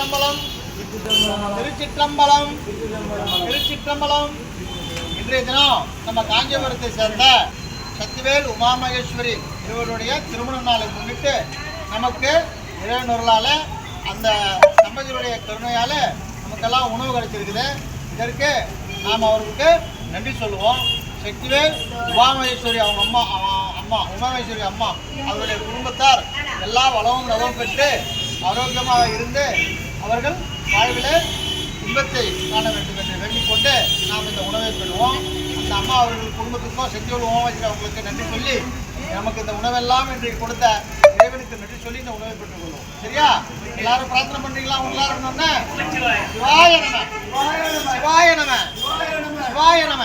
திருச்சிற்றம்பலம். திருச்சிற்றம்பலம். திருச்சிற்றம்பலம். இன்றைய தினம் நம்ம காஞ்சிபுரத்தை சேர்ந்த சக்திவேல் உமாமகேஸ்வரி இவருடைய திருமண நாளை முன்னிட்டு நமக்கு இறைநொருளால் அந்த தம்பதியுடைய கருணையால் நமக்கெல்லாம் உணவு கிடைச்சிருக்குது. இதற்கு நாம் அவருக்கு நன்றி சொல்லுவோம். சக்திவேல் உமாமகேஸ்வரி அவங்க அம்மா அம்மா உமாமகேஸ்வரி அம்மா அவருடைய குடும்பத்தார் எல்லா வளமும் நலம் பெற்று ஆரோக்கியமாக இருந்து அவர்கள் வாழ்விலே இன்பத்தை காண வேண்டும் என்று வேண்டிக் கொண்டு நாம் இந்த உணவை பெறுவோம். அந்த அம்மா அவர்கள் குடும்பத்துக்கும் செஞ்சோல் உமாமகேஸ்வரி அவங்களுக்கு நன்றி சொல்லி நமக்கு இந்த உணவெல்லாம் இன்றைக்கு கொடுத்த இறைவனுக்கு நன்றி சொல்லி இந்த உணவை பெற்றுக் கொள்வோம் சரியா? எல்லாரும் பிரார்த்தனை பண்றீங்களா? எல்லாரும் இருந்தோன்னே சிவாய நம. சிவாய நம. சிவாய நம.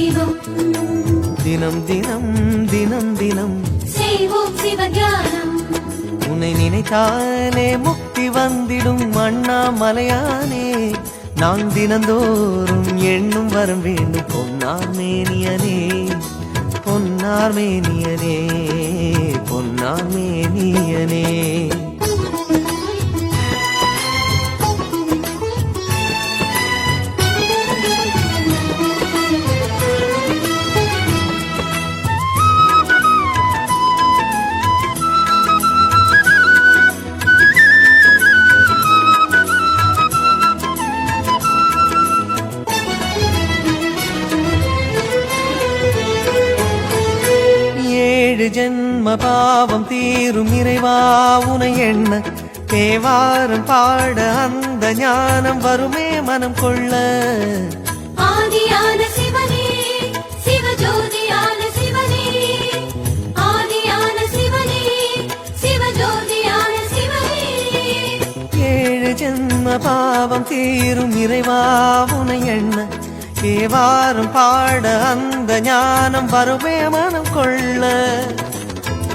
சிவம் தினம் தினம் தினம் தினம். செய்வோம் சிவ தியானம் உன்னை நினைத்தாலே முக்தி வந்திடும் அண்ணாமலையானே. நான் தினந்தோறும் எண்ணும் வரம் வேண்டும். பொன்னார் மேனியனே பொன்னார் ஜென்ம பாவம் தீரும் இறைவா உனை எண்ண. தேவாரம் பாட அந்த ஞானம் வருமே மனம் கொள்ள. ஆதியான சிவனே சிவஜோதியான சிவனே. ஆதியான சிவனே சிவஜோதியான சிவனே. ஏழு ஜென்ம பாவம் தீரும் இறைவா உனை எண்ண. தேவாரம் பாட அந்த ஞானம் வருமே மனம் கொள்ள.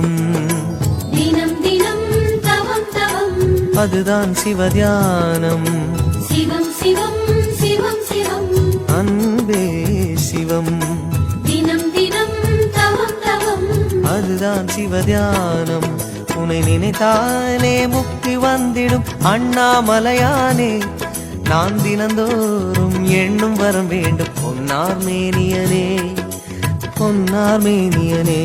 சிவம் தினம் தினம் தவம் தவம். அதுதான் சிவதியானம் சிவம் சிவம் சிவம் சிவம். அன்பே சிவம். தினம் தினம் தவம் தவம். அதுதான் சிவதியானம் உன்னை நினைத்தாலே முக்தி வந்திடும் அண்ணாமலையானே. நான் தினந்தோறும் எண்ணும் வரம் வேண்டும். பொன்னார் மேனியனே பொன்னார் மேனியனே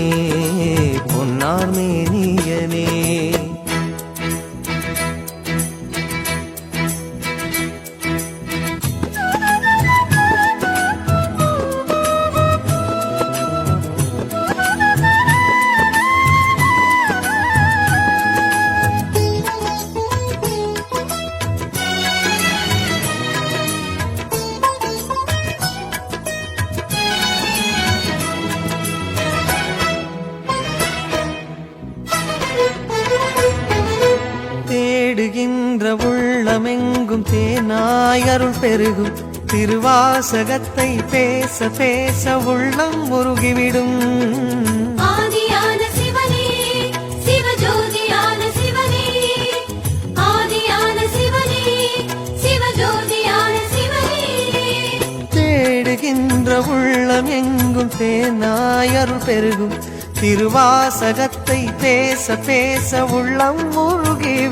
பொன்னார் அருள் பெருகும் திருவாசகத்தை பேச பேச உள்ளம் முருகிவிடும் தேடுகின்ற உள்ளம் எங்கும் தேனாய் அருள் பெருகும் திருவாசகத்தை பேச பேச உள்ளம் முருகிவிடும்